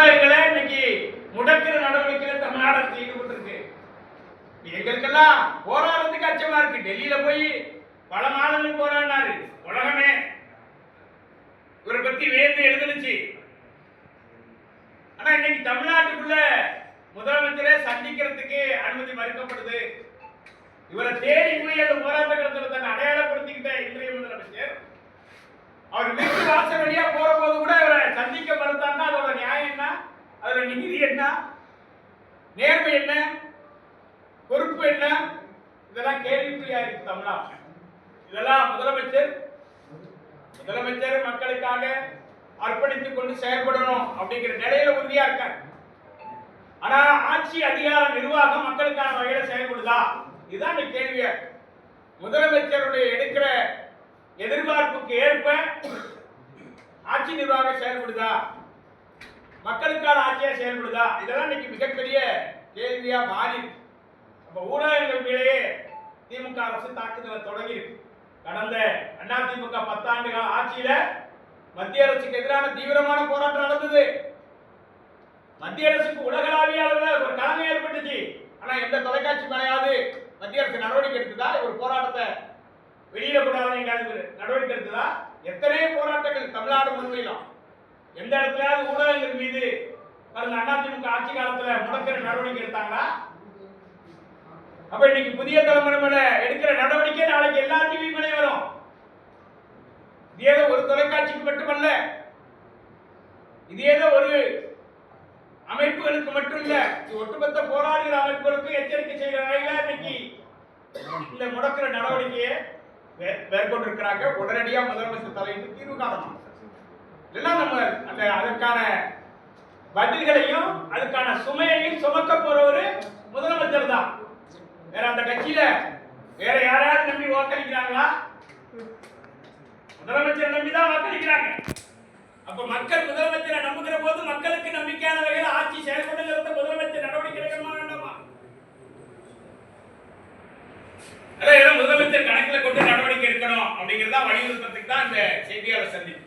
விவசாயிகளை இன்னைக்கு முடக்கிற நடவடிக்கையில தமிழ்நாடு அரசு ஈடுபட்டிருக்கு. எங்களுக்கெல்லாம் போராடுறதுக்கு அச்சமா இருக்கு. டெல்லியில போய் பல மாதங்கள் போராடினாரு. உலகமே. இவரை பத்தி வேந்து எழுதுனுச்சு ஆனா இன்னைக்கு தமிழ்நாட்டுக்குள்ள முதலமைச்சரை சந்திக்கிறதுக்கு அனுமதி மறுக்கப்படுது. இவரை தேடி போய் அந்த போராட்ட களத்தில் தன்னை அடையாளப்படுத்திக்கிட்ட இன்றைய முதலமைச்சர். அவர் வீட்டு வாசல் வழியா போற போது கூட அதில் நீதி என்ன? நேர்மை என்ன? பொறுப்பு என்ன? இதெல்லாம் கேள்விக்குறியா இருக்கு தமிழ்நாட்டில் இதெல்லாம் முதலமைச்சர் முதலமைச்சர் மக்களுக்காக அர்ப்பணித்துக் கொண்டு செயல்படணும் அப்படிங்கிற நிலையில உறுதியா இருக்காரு. ஆனா ஆட்சி அதிகார நிர்வாகம் மக்களுக்கான வகையில செயல்படுதா? இதுதான் இந்த கேள்விய முதலமைச்சருடைய எடுக்கிற எதிர்பார்ப்புக்கு ஏற்ப ஆட்சி நிர்வாகம் செயல்படுதா? மக்களுக்கான ஆட்சியா செயல்படுதா? இதெல்லாம் இன்னைக்கு மிகப்பெரிய கேள்வியா மாறி நம்ம ஊடகங்கள் மேலேயே திமுக அரசு தாக்குதலை தொடங்கி கடந்த கடந்த அதிமுக பத்தாண்டு கால ஆட்சியில மத்திய அரசுக்கு எதிரான தீவிரமான போராட்டம் நடந்தது. மத்திய அரசுக்கு உலகளாவிய அளவில் ஒரு கடமை ஏற்பட்டுச்சு. ஆனா எந்த தொலைக்காட்சி மேலையாவது மத்திய அரசு நடவடிக்கை எடுத்ததா? ஒரு போராட்டத்தை வெளியிட கூடாது நடவடிக்கை எடுத்ததா? எத்தனை போராட்டங்கள் தமிழ்நாடு முழுமையிலும் எந்த இடத்துலயாவது ஊடகங்கள் மீது கடந்த அதிமுக ஆட்சி காலத்துல முடக்கிற நடவடிக்கை எடுத்தாங்களா? அப்ப இன்னைக்கு புதிய தலைமுறை மேல எடுக்கிற நடவடிக்கை நாளைக்கு எல்லா டிவி மேலே வரும். இது ஏதோ ஒரு தொலைக்காட்சிக்கு மட்டுமல்ல. இது ஏதோ ஒரு அமைப்புகளுக்கு மட்டும் இல்ல ஒட்டுமொத்த போராடுகிற அமைப்புகளுக்கு எச்சரிக்கை செய்கிற வகையில இன்னைக்கு இந்த முடக்கிற நடவடிக்கையை மேற்கொண்டிருக்கிறாங்க. உடனடியாக முதலமைச்சர் தலையிட்டு தீர்வு காணணும். இல்லைன்னா நம்ம அந்த அதற்கான பதில்களையும் அதுக்கான சுமையையும் சுமக்க போறவரு முதலமைச்சர் தான். வேற அந்த கட்சியில வேற யாராவது நம்பி வாக்களிக்கிறாங்களா? முதலமைச்சர் நம்பி தான் வாக்களிக்கிறாங்க. அப்ப மக்கள் முதலமைச்சரை நம்புகிற போது மக்களுக்கு நம்பிக்கையான வகையில் ஆட்சி செயல்படுகிறது முதலமைச்சர் நடவடிக்கை எடுக்கணுமா வேண்டாமா? அதான் முதலமைச்சர் கணக்கில் கொண்டு நடவடிக்கை எடுக்கணும் அப்படிங்கறத வலியுறுத்தத்துக்கு தான் இந்த செய்தியாளர் சந்திப்பு.